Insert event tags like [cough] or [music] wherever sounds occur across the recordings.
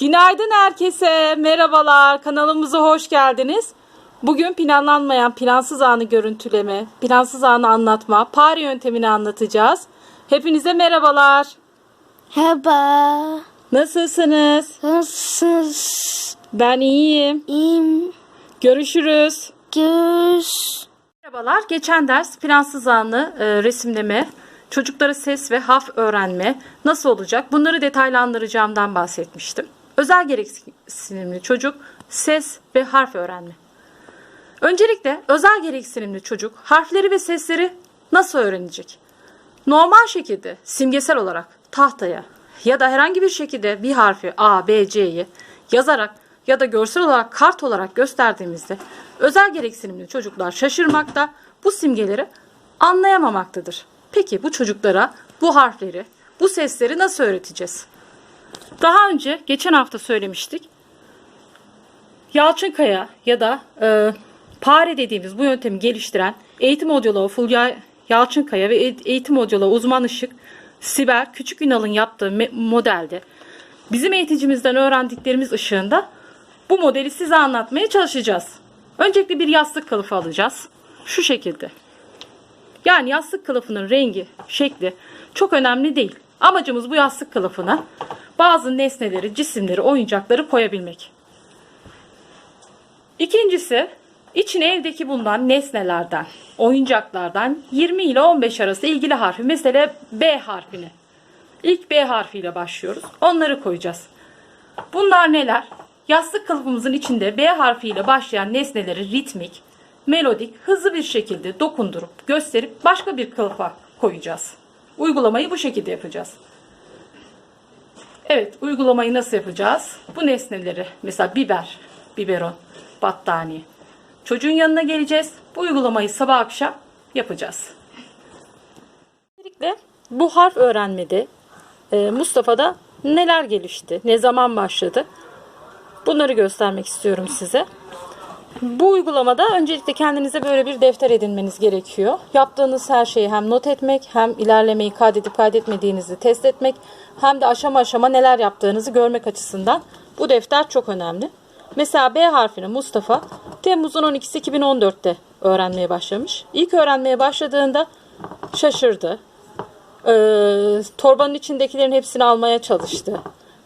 Günaydın herkese. Merhabalar. Kanalımıza hoş geldiniz. Bugün planlanmayan plansız anı görüntüleme, plansız anı anlatma, pare yöntemini anlatacağız. Hepinize merhabalar. Merhaba. Nasılsınız? Nasılsınız? Ben iyiyim. İyiyim. Görüşürüz. Görüş. Merhabalar. Geçen ders plansız anı e, resimleme, çocuklara ses ve harf öğrenme nasıl olacak? Bunları detaylandıracağımdan bahsetmiştim. Özel gereksinimli çocuk ses ve harf öğrenme. Öncelikle özel gereksinimli çocuk harfleri ve sesleri nasıl öğrenecek? Normal şekilde simgesel olarak tahtaya ya da herhangi bir şekilde bir harfi A, B, C'yi yazarak ya da görsel olarak kart olarak gösterdiğimizde özel gereksinimli çocuklar şaşırmakta, bu simgeleri anlayamamaktadır. Peki bu çocuklara bu harfleri, bu sesleri nasıl öğreteceğiz? Daha önce geçen hafta söylemiştik. Yalçınkaya ya da e, Pare dediğimiz bu yöntemi geliştiren eğitim hocalığı Fulya Yalçınkaya ve e- eğitim hocalığı uzman ışık Sibel Küçük Ünal'ın yaptığı modelde bizim eğiticimizden öğrendiklerimiz ışığında bu modeli size anlatmaya çalışacağız. Öncelikle bir yastık kılıfı alacağız. Şu şekilde. Yani yastık kılıfının rengi, şekli çok önemli değil. Amacımız bu yastık kılıfına bazı nesneleri, cisimleri, oyuncakları koyabilmek. İkincisi içine evdeki bulunan nesnelerden, oyuncaklardan 20 ile 15 arası ilgili harfi. Mesela B harfini. İlk B harfiyle başlıyoruz. Onları koyacağız. Bunlar neler? Yastık kılıfımızın içinde B harfiyle başlayan nesneleri ritmik, melodik, hızlı bir şekilde dokundurup gösterip başka bir kılıfa koyacağız. Uygulamayı bu şekilde yapacağız. Evet, uygulamayı nasıl yapacağız? Bu nesneleri, mesela biber, biberon, battaniye. Çocuğun yanına geleceğiz. Bu uygulamayı sabah akşam yapacağız. Öncelikle bu harf öğrenmede e, Mustafa'da neler gelişti, ne zaman başladı? Bunları göstermek istiyorum size. Bu uygulamada öncelikle kendinize böyle bir defter edinmeniz gerekiyor. Yaptığınız her şeyi hem not etmek, hem ilerlemeyi kaydedip kaydetmediğinizi test etmek, hem de aşama aşama neler yaptığınızı görmek açısından bu defter çok önemli. Mesela B harfini Mustafa Temmuz'un 12'si 2014'te öğrenmeye başlamış. İlk öğrenmeye başladığında şaşırdı. Ee, torbanın içindekilerin hepsini almaya çalıştı.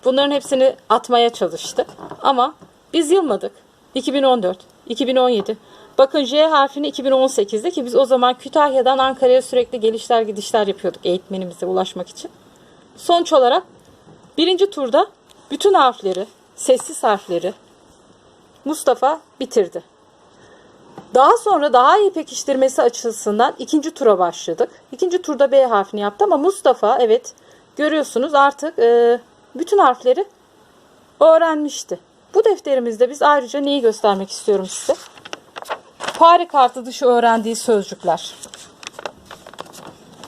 Bunların hepsini atmaya çalıştı. Ama biz yılmadık. 2014, 2017. Bakın J harfini 2018'de ki biz o zaman Kütahya'dan Ankara'ya sürekli gelişler gidişler yapıyorduk eğitmenimize ulaşmak için. Sonuç olarak birinci turda bütün harfleri, sessiz harfleri Mustafa bitirdi. Daha sonra daha iyi pekiştirmesi açısından ikinci tura başladık. İkinci turda B harfini yaptı ama Mustafa evet görüyorsunuz artık e, bütün harfleri öğrenmişti. Bu defterimizde biz ayrıca neyi göstermek istiyorum size? Fare kartı dışı öğrendiği sözcükler.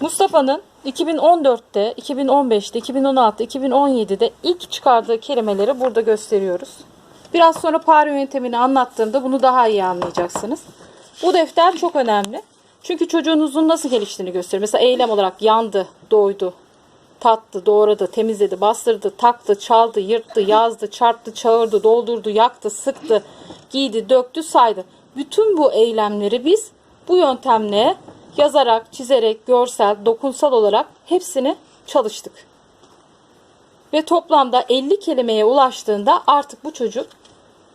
Mustafa'nın 2014'te, 2015'te, 2016'da, 2017'de ilk çıkardığı kelimeleri burada gösteriyoruz. Biraz sonra pare yöntemini anlattığımda bunu daha iyi anlayacaksınız. Bu defter çok önemli. Çünkü çocuğunuzun nasıl geliştiğini gösterir. Mesela eylem olarak yandı, doydu, tattı, doğradı, temizledi, bastırdı, taktı, çaldı, yırttı, yazdı, çarptı, çağırdı, doldurdu, yaktı, sıktı, giydi, döktü, saydı. Bütün bu eylemleri biz bu yöntemle yazarak, çizerek, görsel, dokunsal olarak hepsini çalıştık. Ve toplamda 50 kelimeye ulaştığında artık bu çocuk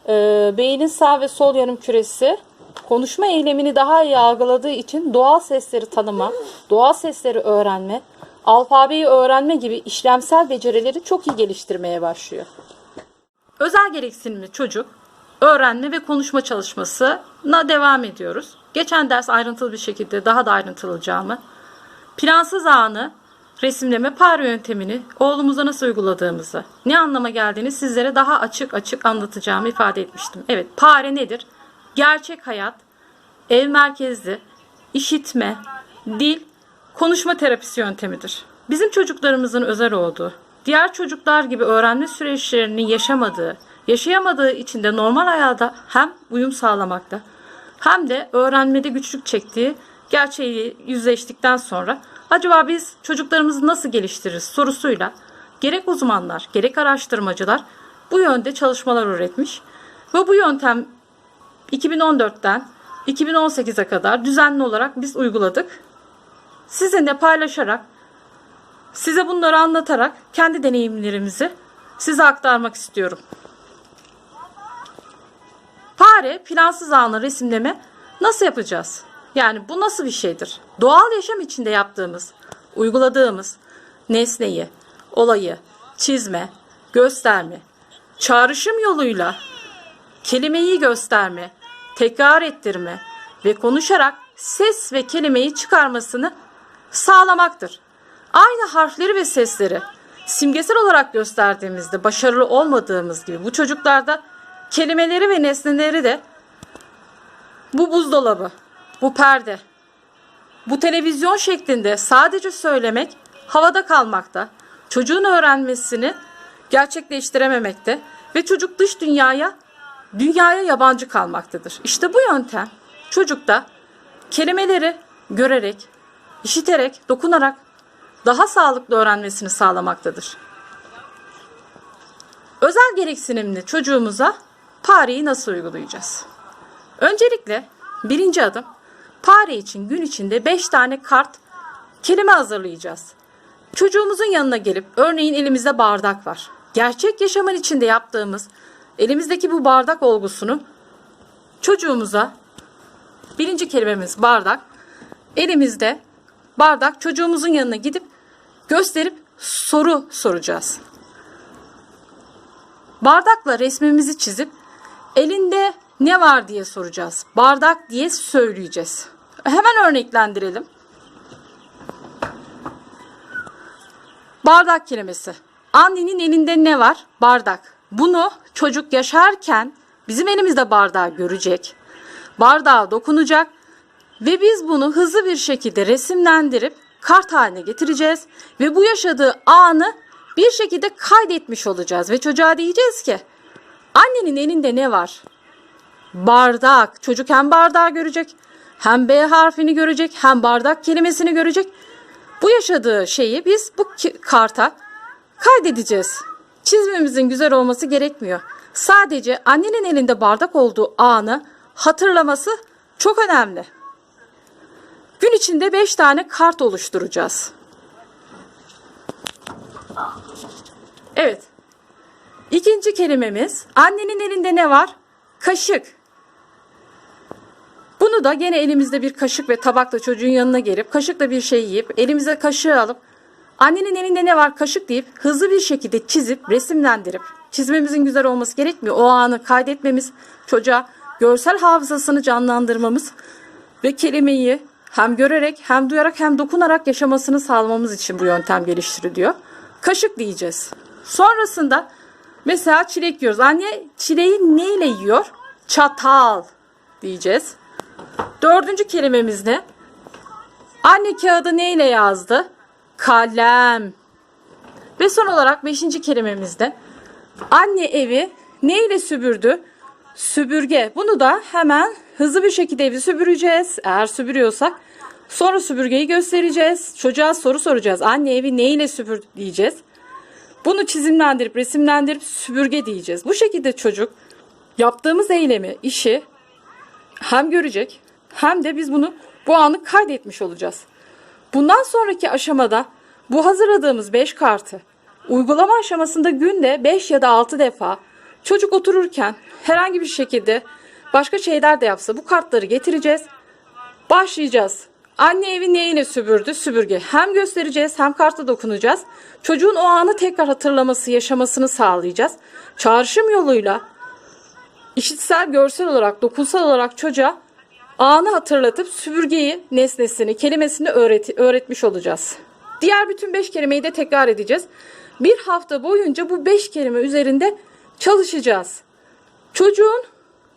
e, beynin sağ ve sol yarım küresi konuşma eylemini daha iyi algıladığı için doğal sesleri tanıma, doğal sesleri öğrenme, alfabeyi öğrenme gibi işlemsel becerileri çok iyi geliştirmeye başlıyor. Özel gereksinimli çocuk öğrenme ve konuşma çalışmasına devam ediyoruz. Geçen ders ayrıntılı bir şekilde daha da ayrıntılacağımı, plansız anı resimleme pare yöntemini oğlumuza nasıl uyguladığımızı, ne anlama geldiğini sizlere daha açık açık anlatacağımı ifade etmiştim. Evet, pare nedir? Gerçek hayat, ev merkezli, işitme, dil, konuşma terapisi yöntemidir. Bizim çocuklarımızın özel olduğu, diğer çocuklar gibi öğrenme süreçlerini yaşamadığı, yaşayamadığı için de normal hayata hem uyum sağlamakta hem de öğrenmede güçlük çektiği gerçeği yüzleştikten sonra acaba biz çocuklarımızı nasıl geliştiririz sorusuyla gerek uzmanlar gerek araştırmacılar bu yönde çalışmalar üretmiş. Ve bu yöntem 2014'ten 2018'e kadar düzenli olarak biz uyguladık. Sizinle paylaşarak, size bunları anlatarak kendi deneyimlerimizi size aktarmak istiyorum. Fare plansız anı resimleme nasıl yapacağız? Yani bu nasıl bir şeydir? Doğal yaşam içinde yaptığımız, uyguladığımız nesneyi, olayı, çizme, gösterme, çağrışım yoluyla kelimeyi gösterme, tekrar ettirme ve konuşarak ses ve kelimeyi çıkarmasını sağlamaktır. Aynı harfleri ve sesleri simgesel olarak gösterdiğimizde başarılı olmadığımız gibi bu çocuklarda kelimeleri ve nesneleri de bu buzdolabı, bu perde, bu televizyon şeklinde sadece söylemek havada kalmakta. Çocuğun öğrenmesini gerçekleştirememekte ve çocuk dış dünyaya dünyaya yabancı kalmaktadır. İşte bu yöntem çocukta kelimeleri görerek, işiterek, dokunarak daha sağlıklı öğrenmesini sağlamaktadır. Özel gereksinimli çocuğumuza pareyi nasıl uygulayacağız? Öncelikle birinci adım pare için gün içinde 5 tane kart kelime hazırlayacağız. Çocuğumuzun yanına gelip örneğin elimizde bardak var. Gerçek yaşamın içinde yaptığımız elimizdeki bu bardak olgusunu çocuğumuza birinci kelimemiz bardak. Elimizde bardak çocuğumuzun yanına gidip gösterip soru soracağız. Bardakla resmimizi çizip elinde ne var diye soracağız. Bardak diye söyleyeceğiz. Hemen örneklendirelim. Bardak kelimesi. Annenin elinde ne var? Bardak. Bunu çocuk yaşarken bizim elimizde bardağı görecek. Bardağa dokunacak ve biz bunu hızlı bir şekilde resimlendirip kart haline getireceğiz ve bu yaşadığı anı bir şekilde kaydetmiş olacağız ve çocuğa diyeceğiz ki annenin elinde ne var? Bardak. Çocuk hem bardağı görecek, hem B harfini görecek, hem bardak kelimesini görecek. Bu yaşadığı şeyi biz bu karta kaydedeceğiz. Çizmemizin güzel olması gerekmiyor. Sadece annenin elinde bardak olduğu anı hatırlaması çok önemli. Gün içinde 5 tane kart oluşturacağız. Evet. İkinci kelimemiz annenin elinde ne var? Kaşık. Bunu da gene elimizde bir kaşık ve tabakla çocuğun yanına gelip kaşıkla bir şey yiyip elimize kaşığı alıp annenin elinde ne var kaşık deyip hızlı bir şekilde çizip resimlendirip çizmemizin güzel olması gerekmiyor. O anı kaydetmemiz çocuğa görsel hafızasını canlandırmamız ve kelimeyi hem görerek hem duyarak hem dokunarak yaşamasını sağlamamız için bu yöntem geliştiriliyor. Kaşık diyeceğiz. Sonrasında mesela çilek yiyoruz. Anne çileği neyle yiyor? Çatal diyeceğiz. Dördüncü kelimemiz ne? Anne kağıdı neyle yazdı? Kalem. Ve son olarak beşinci kelimemizde anne evi neyle süpürdü? Süpürge. Bunu da hemen hızlı bir şekilde evi süpüreceğiz. Eğer süpürüyorsak sonra süpürgeyi göstereceğiz. Çocuğa soru soracağız. Anne evi neyle süpürdü diyeceğiz. Bunu çizimlendirip resimlendirip süpürge diyeceğiz. Bu şekilde çocuk yaptığımız eylemi, işi hem görecek hem de biz bunu bu anı kaydetmiş olacağız. Bundan sonraki aşamada bu hazırladığımız 5 kartı uygulama aşamasında günde 5 ya da 6 defa çocuk otururken herhangi bir şekilde başka şeyler de yapsa bu kartları getireceğiz. Başlayacağız. Anne evi neyle süpürdü? Süpürge. Hem göstereceğiz hem karta dokunacağız. Çocuğun o anı tekrar hatırlaması, yaşamasını sağlayacağız. Çağrışım yoluyla işitsel, görsel olarak, dokunsal olarak çocuğa anı hatırlatıp süpürgeyi, nesnesini, kelimesini öğret öğretmiş olacağız. Diğer bütün beş kelimeyi de tekrar edeceğiz. Bir hafta boyunca bu beş kelime üzerinde çalışacağız. Çocuğun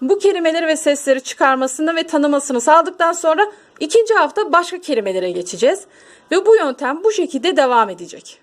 bu kelimeleri ve sesleri çıkarmasını ve tanımasını sağladıktan sonra ikinci hafta başka kelimelere geçeceğiz. Ve bu yöntem bu şekilde devam edecek.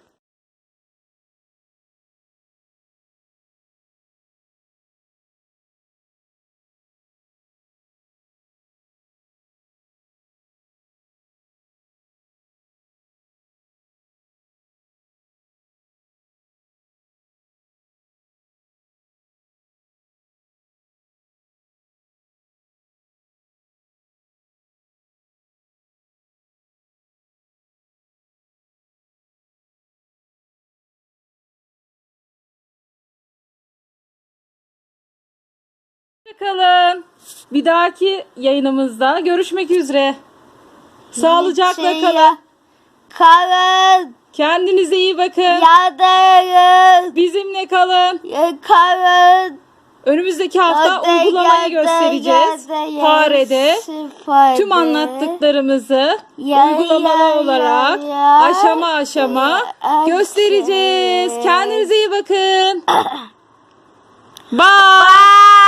Kalın. Bir dahaki yayınımızda görüşmek üzere. Sağlıcakla kalın. Kalın. Kendinize iyi bakın. Yadayın. Bizimle kalın. Kalın. Önümüzdeki hafta Yada, uygulamayı yada, göstereceğiz. yada, Farede. Farede. Tüm anlattıklarımızı Ya, uygulamalı ya, olarak ya, aşama aşama ya, göstereceğiz. Kendinize iyi bakın. [clears throat] Bye. Bye.